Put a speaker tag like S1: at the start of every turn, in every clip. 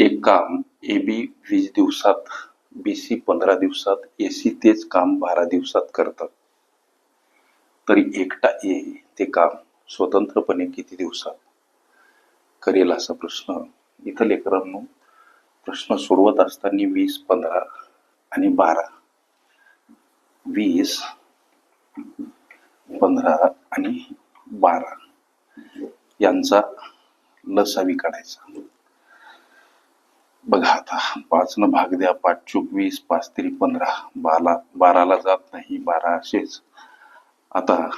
S1: एक काम A B वीस दिवसात बी सी पंधरा दिवसात ए सी तेच काम बारा दिवसात करतात. तरी एकटा ए ते काम स्वतंत्रपणे किती दिवसात? करेल असा प्रश्न. इथं लेकरांनो प्रश्न सोडवत असताना वीस पंधरा आणि बारा. वीस पंधरा आणि बारा. यांचा लसावी काढायचा. बघा आता पाच न भाग द्या पाच चूक वीस पाच तरी पंधरा. बारा बाराला जात नाही बारा असेच. आता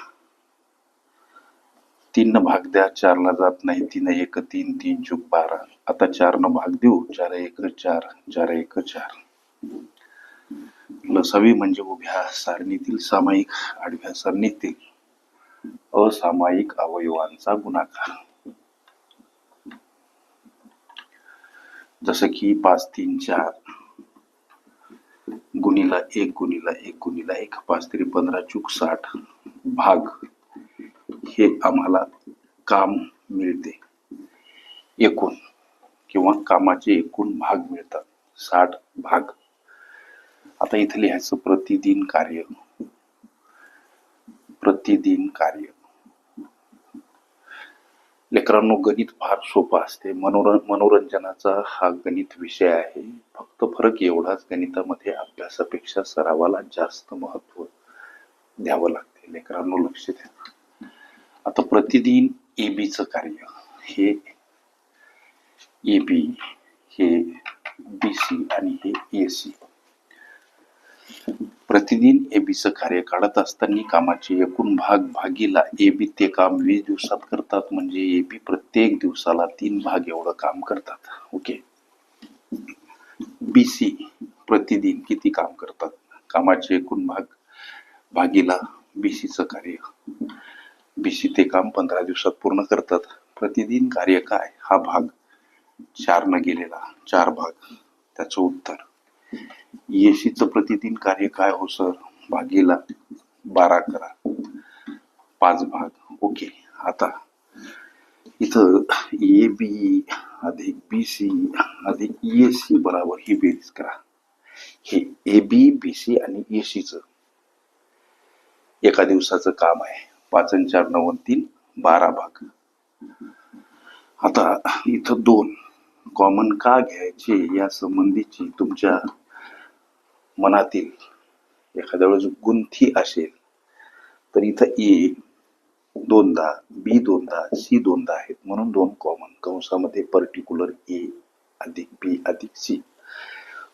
S1: तीन न भाग द्या चारला जात नाही तीन एक तीन तीन चूक बारा. आता चार न भाग देऊ चार एक चार चार एक चार. लसावी म्हणजे उभ्या सारणीतील सामायिक आडव्या सारणीतील असामायिक अवयवांचा गुणाकार. जसं की पाच तीन चार. गुणीला एक गुणीला एक गुणीला एक पाच तरी पंधरा चूक साठ. भाग. हे आम्हाला काम मिळते. एकूण किंवा कामाचे एकूण भाग मिळतात. साठ भाग. आता इथे लिहायचं प्रतिदिन कार्य. प्रतिदिन कार्य. लेकरांनो गणित फार सोपं असते. मनोरं मनोरंजनाचा हा गणित विषय आहे. फक्त फरक एवढाच गणितामध्ये अभ्यासापेक्षा सरावाला जास्त महत्त्व द्यावं लागते. लेकरांनो लक्ष द्या. आता प्रतिदिन ए बीचं कार्य. हे ए बी हे बी सी आणि हे ए सी. प्रतिदिन ए बीचं कार्य काढत असताना कामाचे एकूण भाग भागीला ए बी ते काम वीस दिवसात करतात म्हणजे ए बी प्रत्येक दिवसाला तीन भाग एवढं काम करतात. ओके? बी सी प्रतिदिन किती काम करतात? कामाचे एकूण भाग भागीला बी सीचं कार्य. बी सी ते काम पंधरा दिवसात पूर्ण करतात. प्रतिदिन कार्य काय? हा भाग चारनं गेलेला. चार भाग. त्याचं उत्तर. येशीचं प्रतिदिन कार्य काय हो सर? भागीला बारा करा. पाच भाग. ओके. आता इथं ए बी अधिक बी सी अधिक ए सी बरोबर ही बेरीज करा. हे ए बी बी सी आणि ए सीचं एका दिवसाचं काम आहे. पाच आणि चार नऊ तीन बारा भाग. आता इथं दोन. कॉमन का घ्यायचे या संबंधीची तुमच्या मनातील एखाद्या वेळेस गुंथी असेल तर इथं ए दोनदा बी दोनदा सी दोनदा आहेत. म्हणून दोन कॉमन कंसामध्ये पर्टिक्युलर ए अधिक बी अधिक सी.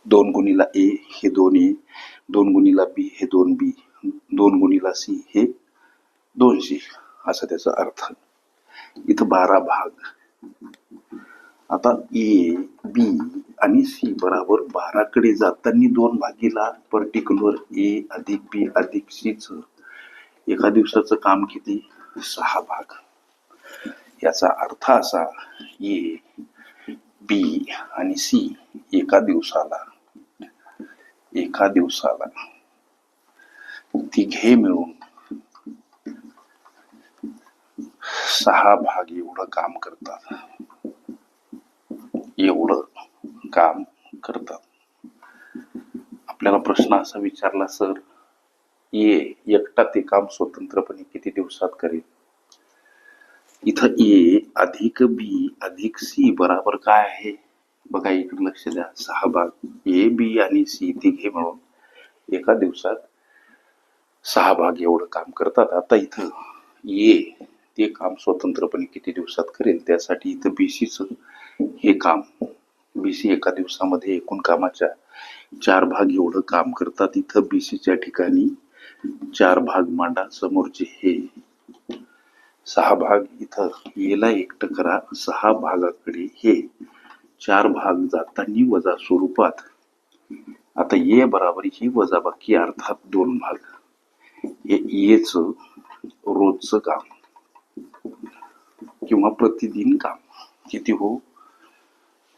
S1: दोन गुणीला ए हे दोन ए. दोन गुणीला बी हे दोन बी. दोन गुणीला सी हे दोन सी. असा त्याचा अर्थ. इथं बारा भाग. आता ए बी आणि सी बराबर बाराकडे जाताना दोन भागीला पर्टिक्युलर ए अधिक बी अधिक सीच एका दिवसाचं काम किती? सहा भाग. याचा अर्थ असा ए बी आणि सी एका दिवसाला एका दिवसाला. तिघे मिळून सहा भाग एवढं काम करतात. एवढं. काम करतात. आपल्याला प्रश्न असा विचारला सर ये एकटा ते काम स्वतंत्रपणे किती दिवसात करेल? इथं ए अधिक बी अधिक सी बराबर काय आहे? बघा इकडे लक्ष द्या. सहा भाग. ए बी आणि सी तिघे मिळून एका दिवसात सहा भाग एवढं काम करतात. आता इथं ए ते काम स्वतंत्रपणे किती दिवसात करेल? त्यासाठी इथं बीसीचं हे काम बीसी एका दिवसामध्ये एकूण कामाच्या चार भाग एवढं काम करतात. इथं बीसीच्या ठिकाणी चार भाग मांडा. समोरचे हे सहा भाग इथं येला एकटं करा सहा भागाकडे हे चार भाग जातानी वजा स्वरूपात. आता ये बराबर ही वजाबाकी अर्थात दोन भाग. येच रोजचं काम किंवा प्रतिदिन काम. किती हो?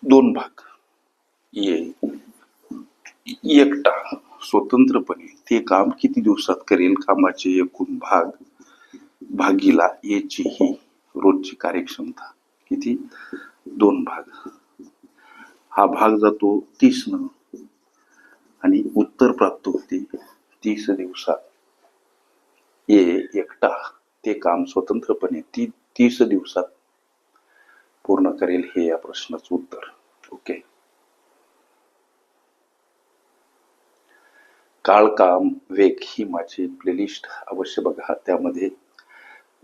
S1: दोन भाग. ये एकटा स्वतंत्रपणे ते काम किती दिवसात करेल कामाचे एकूण भाग भागीला याची ही रोजची कार्यक्षमता किती? दोन भाग. हा भाग जातो तीस न आणि उत्तर प्राप्त होते तीस दिवसात. ये एकटा ते काम स्वतंत्रपणे ती तीस दिवसात पूर्ण करेल हे या प्रश्नाचं उत्तर. ओके काळ काम वेग ही माझी प्लेलिस्ट अवश्य बघा. त्यामध्ये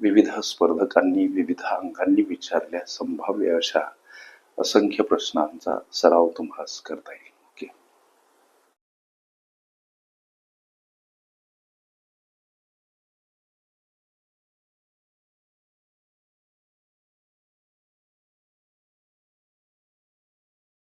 S1: विविध स्पर्धकांनी विविध अंगांनी विचारल्या संभाव्य अशा असंख्य प्रश्नांचा सराव तुम्हाला करता येईल.